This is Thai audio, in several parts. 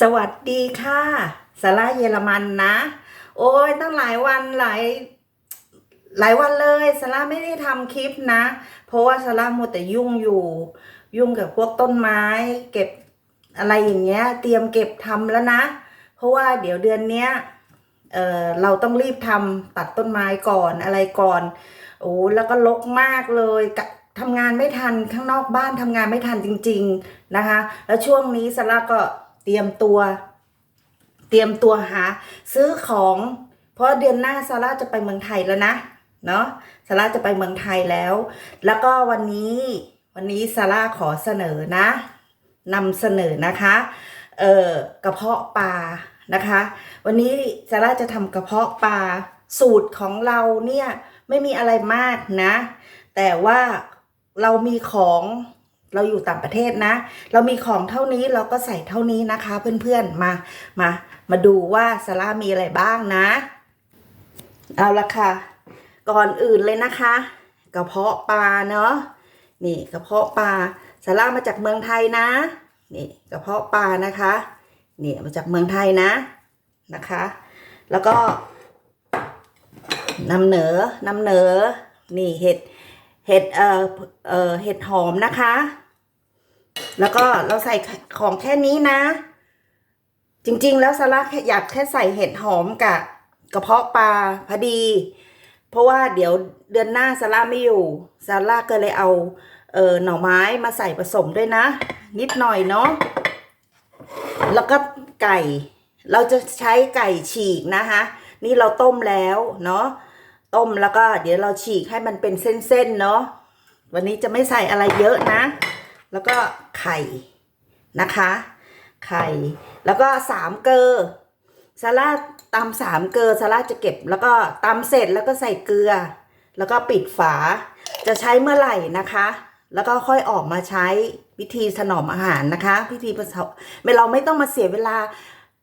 สวัสดีค่ะสาระเยอรมันนะ โอ้ยตั้งหลายวันหลายหลายวันเลยสาระไม่ได้ทำคลิปนะ เพราะว่าสาระมัวแต่ยุ่งอยู่ ยุ่งกับพวกต้นไม้ เก็บอะไรอย่างเงี้ย เตรียมเก็บทำแล้วนะ เพราะว่าเดี๋ยวเดือนเนี้ยเออเราต้องรีบทำตัดต้นไม้ก่อนอะไรก่อนโอ้แล้วก็ลกมากเลยกทำงานไม่ทันข้างนอกบ้านทำงานไม่ทันจริง ๆนะคะ แล้วช่วงนี้สาระก็ เตรียมตัว เตรียมตัวหา ซื้อของ เพราะเดือนหน้าซาร่าจะไปเมืองไทยแล้วนะเนาะซาร่าจะไปเมืองไทยแล้ว แล้วก็วันนี้วันนี้ซาร่าขอเสนอนะนำเสนอนะคะเอ่อกระเพาะปลานะคะ วันนี้ซาร่าจะทำกระเพาะปลาสูตรของเราเนี่ยไม่มีอะไรมากนะ แต่ว่าเรามีของ เราอยู่ต่างประเทศนะ เรามีของเท่านี้เราก็ใส่เท่านี้นะคะ เพื่อนๆมามามาดูว่าซาร่ามีอะไรบ้างนะ เอาละค่ะ ก่อนอื่นเลยนะคะกระเพาะปลาเนาะนี่กระเพาะปลาซาร่ามาจากเมืองไทยนะ นี่กระเพาะปลานะคะนี่มาจากเมืองไทยนะนะคะ แล้วก็นำเหนอนำเหนอนี่เห็ดเห็ดเอ่อเอ่อเห็ดหอมนะคะ แล้วก็เราใส่ของแค่นี้นะ จริงๆ แล้วซาร่าแค่อยากแค่ใส่เห็ดหอมกับกระเพาะปลาพอดี เพราะว่าเดี๋ยวเดือนหน้าซาร่าไม่อยู่ซาร่าก็เลยเอาเออหน่อไม้มาใส่ผสมด้วยนะ นิดหน่อยเนาะแล้วก็ไก่ เราจะใช้ไก่ฉีกนะคะ นี่เราต้มแล้วเนาะต้มแล้วก็เดี๋ยวเราฉีกให้มันเป็นเส้นๆเนาะวันนี้จะไม่ใส่อะไรเยอะนะ แล้วก็ไข่นะคะ ไข่ แล้วก็สามเกลือซาร่าตำสามเกลือซาร่าจะเก็บ แล้วก็ตำเสร็จแล้วก็ใส่เกลือ แล้วก็ปิดฝา จะใช้เมื่อไหร่นะคะ แล้วก็ค่อยออกมาใช้วิธีถนอมอาหารนะคะ พิธีผสมไม่เราไม่ต้องมาเสียเวลา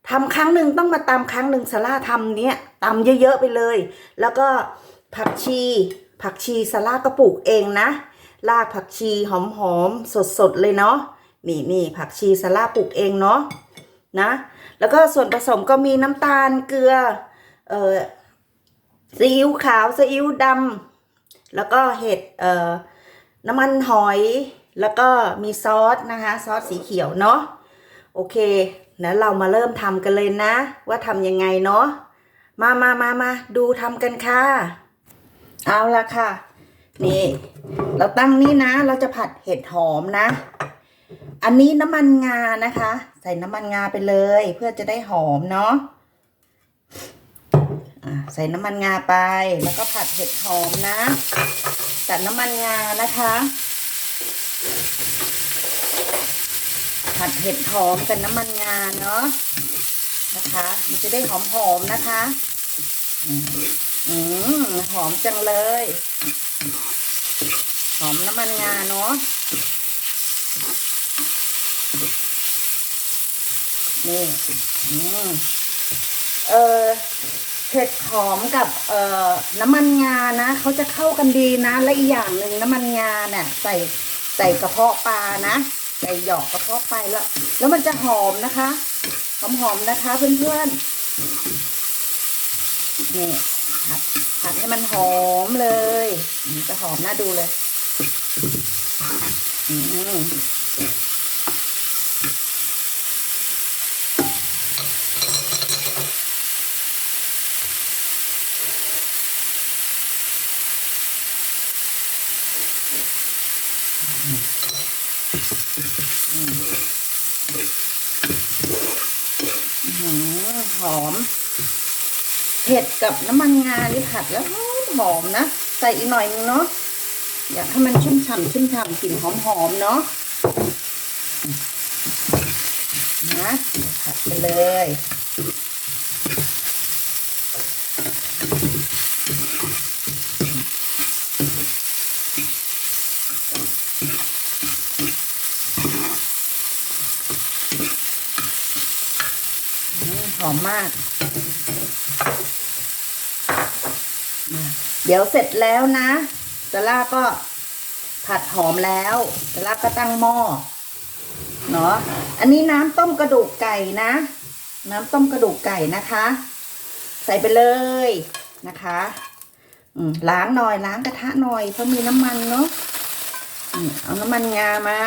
ทำครั้งหนึ่งต้องมาตำครั้งหนึ่งซาร่าทำเนี้ยตำเยอะๆไปเลย แล้วก็ผักชี ผักชีซาร่าก็ปลูกเองนะ รากผักชีหอมๆสดๆเลยเนาะนี่นี่ผักชีซาร่าปลูกเองเนาะนะ แล้วก็ส่วนผสมก็มีน้ำตาลเกลือเอ่อซีอิ๊วขาวซีอิ๊วดำแล้วก็เห็ดเอ่อน้ำมันหอย แล้วก็มีซอสนะคะ ซอสสีเขียวเนาะโอเคแล้วเรามาเริ่มทำกันเลยนะ ว่าทำยังไงเนาะมามามามาดูทำกันค่ะ เอาละค่ะ นี่ เราตั้งนี่นะ เราจะผัดเห็ดหอมนะ อันนี้น้ำมันงานะคะ ใส่น้ำมันงาไปเลย เพื่อจะได้หอมเนาะะใส่น้ำมันงาไป แล้วก็ผัดเห็ดหอมนะจัดน้ำมันงานะคะ ผัดเห็ดหอมกับน้ำมันงาเนาะนะคะ มันจะได้หอมๆนะคะ อืมหอมจังเลย หอมน้ำมันงาเนาะนี่อืมเออเห็ดหอมกับเอ่อน้ำมันงานะเขาจะเข้ากันดีนะ และอีกอย่างหนึ่งน้ำมันงาเนี่ยใส่ใส่กระเพาะปลานะใส่หยอกกระเพาะปลาแล้ว แล้วมันจะหอมนะคะหอมหอมๆนะคะเพื่อนๆนี่ผัดผั ดให้มันหอมเลยจะหอมน่าดูเลย อืม หืมหอม เผ็ดกับน้ำมันงานี่ผัดแล้วหอมหอมนะ ใส่อีกหน่อยนึงเนาะอยากให้มันชุ่มฉ่ำชุ่มฉ่ำกลิ่นหอมหอมเนาะนะผัดไปเลยหอมมากมาเดี๋ยวเสร็จแล้วนะเซล่าก็ผัดหอมแล้วเซล่าก็ตั้งหม้อเนาะอันนี้น้ำต้มกระดูกไก่นะ น้ำต้มกระดูกไก่นะคะ ใส่ไปเลยนะคะอืล้างหน่อยล้างกระทะหน่อยเพราะมีน้ำมันเนาะอเอาน้ำมันงามา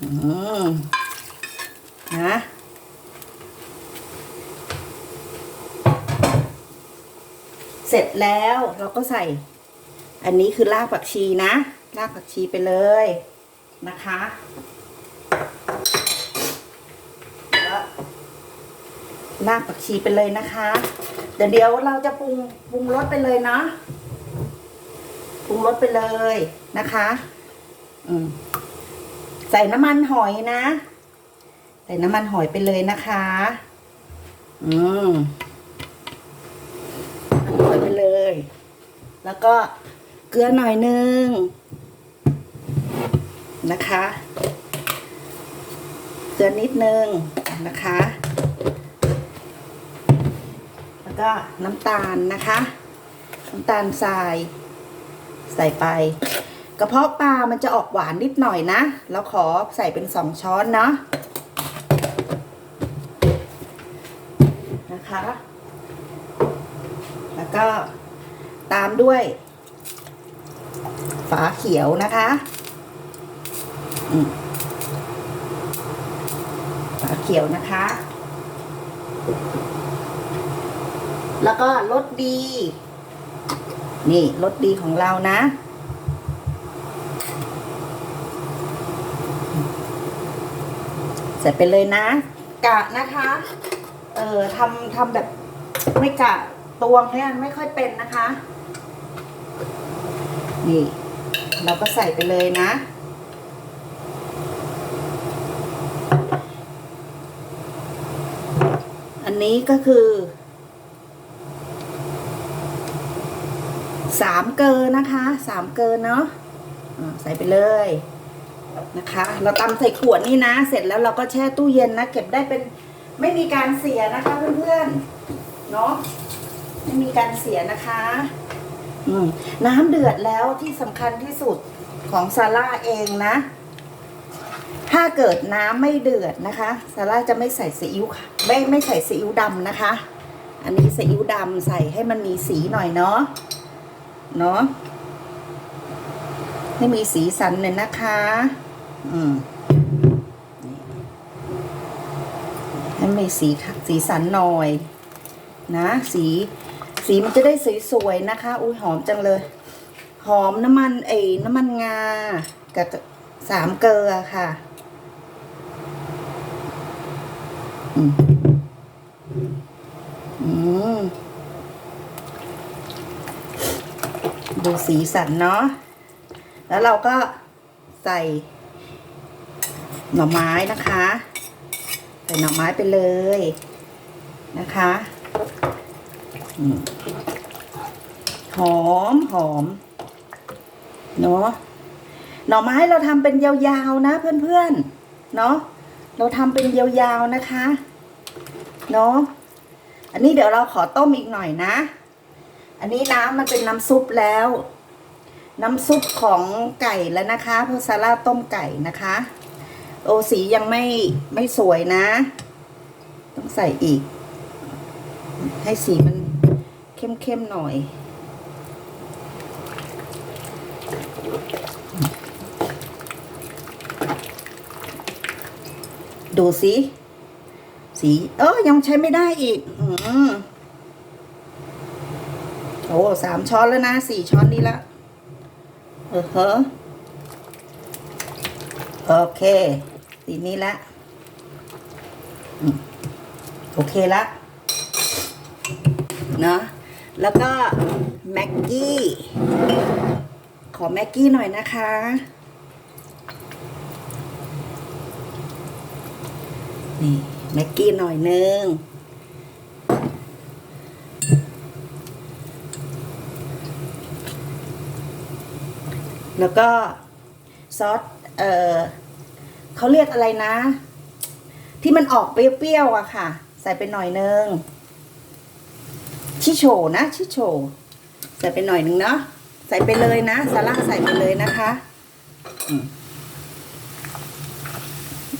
อืมนะ เส ร็จแล้วเราก็ใส่ อันนี้คือรากผักชีนะ รากผักชีไปเลยนะคะแล้วรากผักชีไปเลยนะคะเดี๋ยวเดี๋ยวเราจะปรุงปรุงรสไปเลยเนาะปรุงรสไปเลยนะคะ อืมใส่น้ำมันหอยนะ ใส่น้ำมันหอยไปเลยนะคะ อืม ใส่ไปเลย แล้วก็เกลือหน่อยนึงนะคะ เกลือนิดนึงนะคะ แล้วก็น้ำตาลนะคะ น้ำตาลทราย ใส่ไป กระเพาะปลามันจะออกหวานนิดหน่อยนะแล้วขอใส่เป็นสองช้อนเนาะนะคะ แล้วก็ ตามด้วย ฝาเขียวนะคะฝาเขียวนะคะ แล้วก็รสดี นี่รสดีของเรานะเสร็จไปเลยนะ กะนะคะ เออทำทำแบบไม่กะตวงเนี่ยไม่ค่อยเป็นนะคะ นี่ เราก็ใส่ไปเลยนะ อันนี้ก็คือสามเกลอนะคะสามเกลอเนาะใส่ไปเลยนะคะ เราตำใส่ขวดนี่นะ เสร็จแล้วเราก็แช่ตู้เย็นนะ เก็บได้เป็นไม่มีการเสียนะคะเพื่อนๆเนาะไม่มีการเสียนะคะ อืมน้ำเดือดแล้วที่สำคัญที่สุดของซาร่าเองนะ ถ้าเกิดน้ำไม่เดือดนะคะซาร่าจะไม่ใส่ซีอิ๊วค่ะไม่ไม่ใส่ซีอิ๊วดำนะคะ อันนี้ซีอิ๊วดำใส่ให้มันมีสีหน่อยเนาะเนาะให้มีสีสันหน่อยนะคะ อืมให้มีสีสีสันหน่อย นะ สี สีมันจะได้สวยๆนะคะ อุ้ยหอมจังเลย หอมน้ำมันเอยน้ำมันงา กับสามเกลือค่ะอืมอืมดูสีสันเนาะ แล้วเราก็ใส่ หน่อไม้นะคะ ใส่หน่อไม้ไปเลยนะคะ หอมหอมเนาะหน่อไม้เราทำเป็นยาวๆนะเพื่อนๆเนาะเราทำเป็นยาวๆนะคะเนาะอันนี้เดี๋ยวเราขอต้มอีกหน่อยนะ อันนี้น้ำมันเป็นน้ำซุปแล้ว น้ำซุปของไก่แล้วนะคะเพราะซาร่าต้มไก่นะคะ โอสียังไม่ไม่สวยนะ ต้องใส่อีก ให้สีมัน เข้มๆหน่อย ดูสิ สี เออยังใช้ไม่ได้อีก อืมโอ้สามช้อนแล้วนะสี่ช้อนนี้ละ เออเฮะโอเค สีนี้ละโอเคละ เนาะ แล้วก็แม็กกี้ ขอแม็กกี้หน่อยนะคะ นี่แม็กกี้หน่อยนึงแล้วก็ซอส เออเขาเรียกอะไรนะ ที่มันออกเปรี้ยวๆอะค่ะ ใส่ไปหน่อยนึง ชิโชนะชิโช ใส่ไปหน่อยนึงเนาะใส่ไปเลยนะซาร่าใส่ไปเลยนะคะ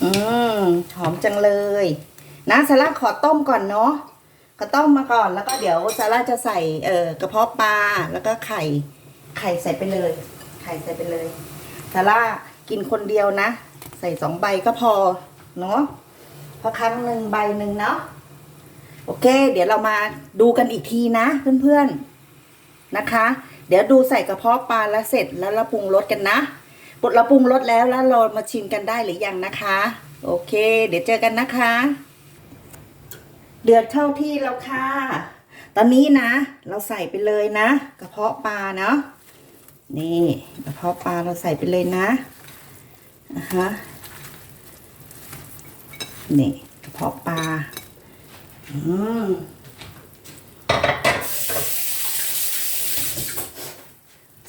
อืมหอมจังเลย นะซาร่าขอต้มก่อนเนาะขอต้มมาก่อนแล้วก็เดี๋ยวซาร่าจะใส่เอ่อกระเพาะปลาแล้วก็ไข่ ไข่ใส่ไปเลย ไข่ใส่ไปเลยซาร่ากินคนเดียวนะ ใส่สองใบก็พอเนาะพราะครั้งหนึ่งใบหนึ่งเนาะ โอเค เดี๋ยวเรามาดูกันอีกทีนะเพื่อนๆนะคะ เดี๋ยวดูใส่กระเพาะปลาแล้วเสร็จแล้วเราปรุงรสกันนะปดเราปรุงรสแล้วแล้วเรามาชิมกันได้หรือยังนะคะ โอเค เดี๋ยวเจอกันนะคะ เดือดเข้าที่แล้วค่ะ ตอนนี้นะ เราใส่ไปเลยนะ กระเพาะปลาเนาะนี่กระเพาะปลาเราใส่ไปเลยนะอะฮะนี่กระเพาะปลา ใ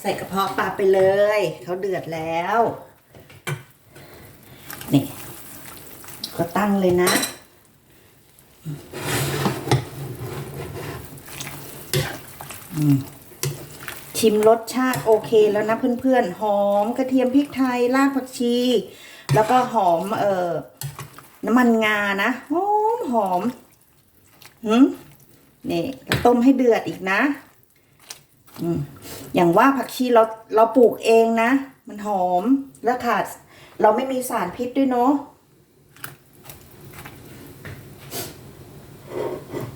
ส่กระเพาะปลาไปเลย เขาเดือดแล้ว นี่ ก็ตั้งเลยนะ ชิมรสชาติโอเคแล้วนะเพื่อนๆ หอมกระเทียมพริกไทย รากผักชี แล้วก็หอมเอ่อน้ำมันงานะ หอมหอม หืมนี่ต้มให้เดือดอีกนะอืมอย่างว่าผักชีเราเราปลูกเองนะ มันหอมแล้วขาด เราไม่มีสารพิษด้วยเนาะ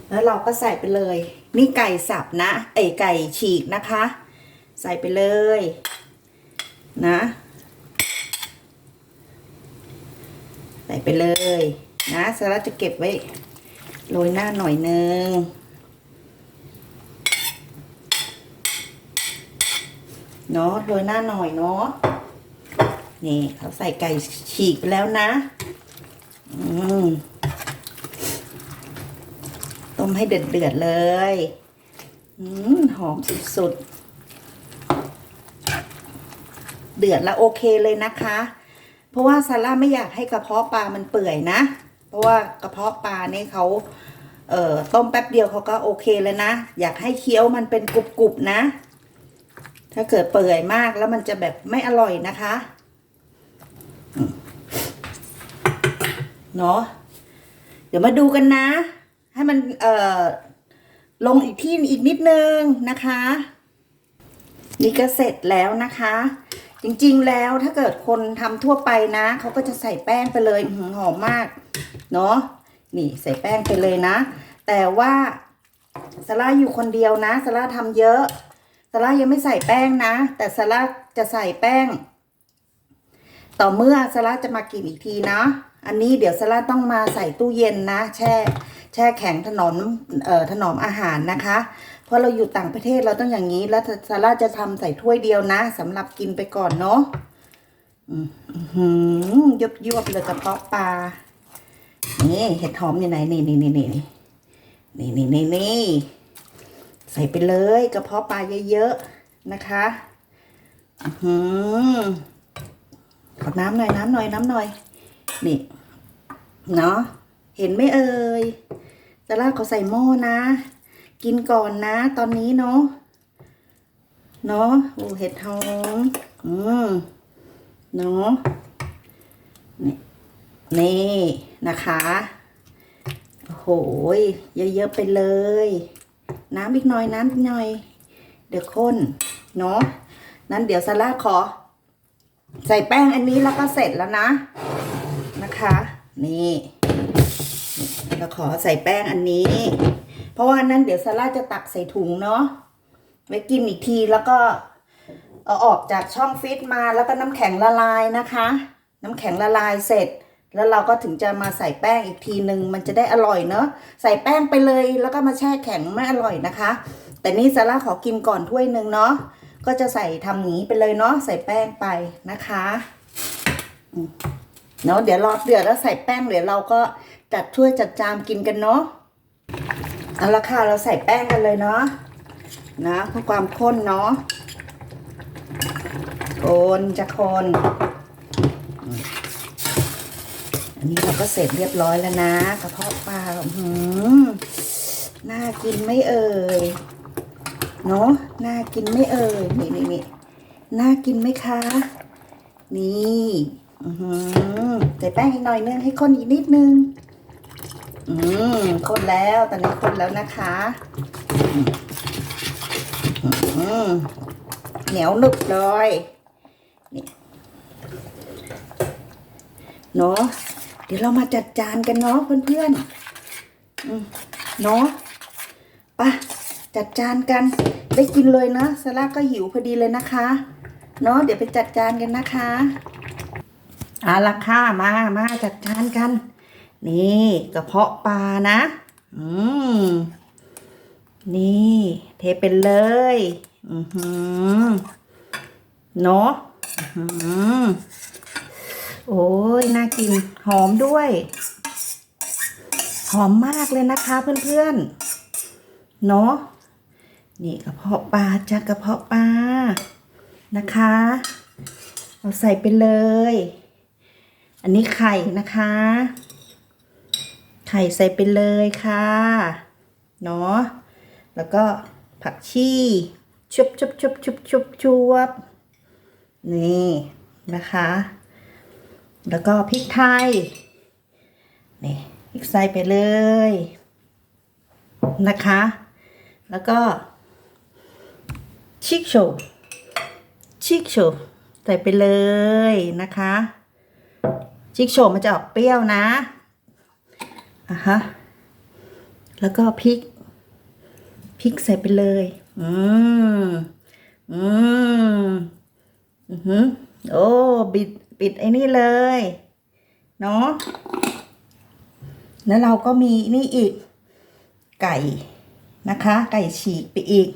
แล้วเราก็ใส่ไปเลย นี่ไก่สับนะเอ้ยไก่ฉีกนะคะ ใส่ไปเลย นะ ใส่ไปเลย นะเสร็จแล้วจะเก็บไว้ โรยหน้าหน่อยนึง เนาะโรยหน้าหน่อยเนาะ นี่เขาใส่ไก่ฉีกไปแล้วนะ อืม ต้มให้เดือดเดือดๆเลย อืม หอมสุดๆ เดือดแล้วโอเคเลยนะคะ เพราะว่าซาร่าไม่อยากให้กระเพาะปลามันเปื่อยนะ เพราะว่ากระเพาะปลาเนี่ยเขาเอ่อต้มแป๊บเดียวเขาก็โอเคเลยนะ อยากให้เคี้ยวมันเป็นกรุบๆนะ ถ้าเกิดเปื่อยมากแล้วมันจะแบบไม่อร่อยนะคะเนาะเดี๋ยวมาดูกันนะ ให้มันเอ่อลงอีกที่อีกนิดนึงนะคะ นี่ก็เสร็จแล้วนะคะ จริงๆแล้วถ้าเกิดคนทำทั่วไปนะเขาก็จะใส่แป้งไปเลยหอมมากเนาะนี่ใส่แป้งไปเลยนะ แต่ว่าซาร่าอยู่คนเดียวนะซาร่าทำเยอะซาร่ายังไม่ใส่แป้งนะ แต่ซาร่าจะใส่แป้ง ต่อเมื่อซาร่าจะมากินอีกทีนะ อันนี้เดี๋ยวซาร่าต้องมาใส่ตู้เย็นนะ แช่ แช่แข็งถนอมเอ่อถนอมอาหารนะคะ ราะเราอยู่ต่างประเทศเราต้องอย่างนี้ แล้วซาร่าจะทำใส่ถ้วยเดียวนะสำหรับกินไปก่อนเนาะอืมยบยวบเลยกระเพาะปลา นี่เห็ดหอมอยู่ไหนนี่นี่นี่นี่นี่นี่นี่นี่ใส่ไปเลยกระเพาะปลาเยอะๆนะคะอือหือขอน้ำหน่อยน้ำหน่อยน้ำหน่อย นี่ เนาะเห็นไหมเอ่ยจะลาเขาใส่หม้อนะ กินก่อนนะ ตอนนี้เนาะเนาะโอ้เห็ดหอมอืมเนาะนี่นี่นะคะโอ้โหเยอะๆไปเลย น้ำอีกหน่อยน้ำอีกหน่อย เดี๋ยวข้นเนาะนั้นเดี๋ยวซาร่าขอ ใส่แป้งอันนี้แล้วก็เสร็จแล้วนะ นะคะ นี่เราขอใส่แป้งอันนี้ เพราะว่านั้นเดี๋ยวซาร่าจะตักใส่ถุงเนาะไว้กินอีกทีแล้วก็เอาออกจากช่องฟิตมาแล้วก็น้ำแข็งละลายนะคะ น้ำแข็งละลายเสร็จ แล้วเราก็ถึงจะมาใส่แป้งอีกทีหนึ่งมันจะได้อร่อยเนาะใส่แป้งไปเลยแล้วก็มาแช่แข็งไม่อร่อยนะคะ แต่นี่ซาร่าขอกินก่อนถ้วยหนึ่งเนาะก็จะใส่ทำนี้ไปเลยเนาะใส่แป้งไปนะคะเนาะเดี๋ยวรอเดือดแล้วใส่แป้งเดี๋ยวเราก็จัดถ้วยจัดจานกินกันเนาะ เอาละค่ะเราใส่แป้งกันเลยเนาะนะเพื่อความข้นเนาะคนจะคนอันนี้เราก็เสร็จเรียบร้อยแล้วนะกระเพาะปลาอื้อหืมน่ากินไม่เอ่ยเนาะน่ากินไม่เอ่ยนี่นี่นี่น่ากินไหมคะ นี่ใส่แป้งอีกหน่อยนึงให้คนอีกนิดนึง อืมคนแล้ว ตอนนี้คนแล้วนะคะ อืมเหนียวหนึบเลยนี่เนาะเดี๋ยวเรามาจัดจานกันเนาะเพื่อนๆอืมเนาะไปะจัดจานกัน ได้กินเลยนะซาร่าก็หิวพอดีเลยนะคะ เนาะเดี๋ยวไปจัดจานกันนะคะเอาละค่ะมามาจัดจานกัน นี่กระเพาะปลานะ อืม นี่ เทเป็นเลย อือหือเนาะอือโอ้ยน่ากิน หอมด้วย หอมมากเลยนะคะเพื่อนๆ เนาะนี่กระเพาะปลาจ้ะกระเพาะปลานะคะ เราใส่ไปเลย อันนี้ไข่นะคะ ไข่ใส่ไปเลยค่ะ เนาะ แล้วก็ผักชีชุบชุบชุบชุบชุบชุบนี่นะคะ แล้วก็พริกไทย นี่พริกใส่ไปเลยนะคะ แล้วก็ชิกโชชิกโชใส่ไปเลยนะคะ ชิกโชมันจะออกเปรี้ยวนะ่ะฮะแล้วก็พริกพริกใส่ไปเลย อืมอืมอือหือโอ้ปิดปิดไอ้นี่เลย เนาะแล้วเราก็มีนี่อีก ไก่นะคะ ไก่ฉีกไปอีก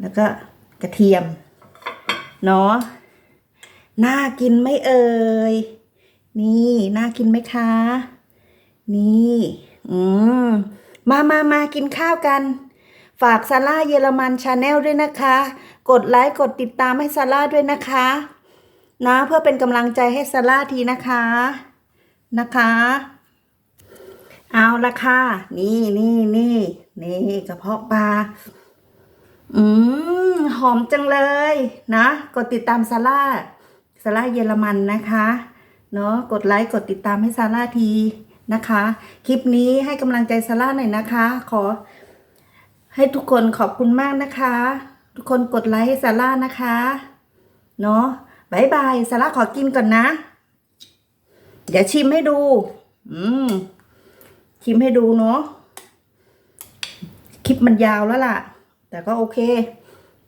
แล้วก็กระเทียม เนาะน่ากินไม่เอ่ย นี่ น่ากินไหมคะ นี่ อืม มามามากินข้าวกัน ฝากซาร่าเยอรมันชาแนลด้วยนะคะ กดไลค์ กดติดตามให้ซาร่าด้วยนะคะ นะ เพื่อเป็นกำลังใจให้ซาร่าทีนะคะ นะคะ เอาละค่ะ นี่นี่นี่นี่กระเพาะปลา อืม หอมจังเลย นะ กดติดตามซาร่าซาร่าเยอรมันนะคะ เนาะกดไลค์ กดติดตามให้ซาร่าที นะคะ คลิปนี้ให้กำลังใจซาร่าหน่อยนะคะ ขอ ให้ทุกคนขอบคุณมากนะคะ ทุกคนกดไลค์ให้ซาร่านะคะ เนาะบายบายซาร่าขอกินก่อนนะ เดี๋ยวชิมให้ดู อืม ชิมให้ดูเนาะ คลิปมันยาวแล้วล่ะ แต่ก็โอเค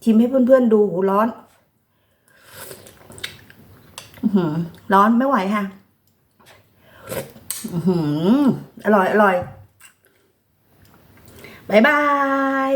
ชิมให้เพื่อนๆดูหูร้อนอร้อนไม่ไหวค่ะ อร่อยอร่อยบายบาย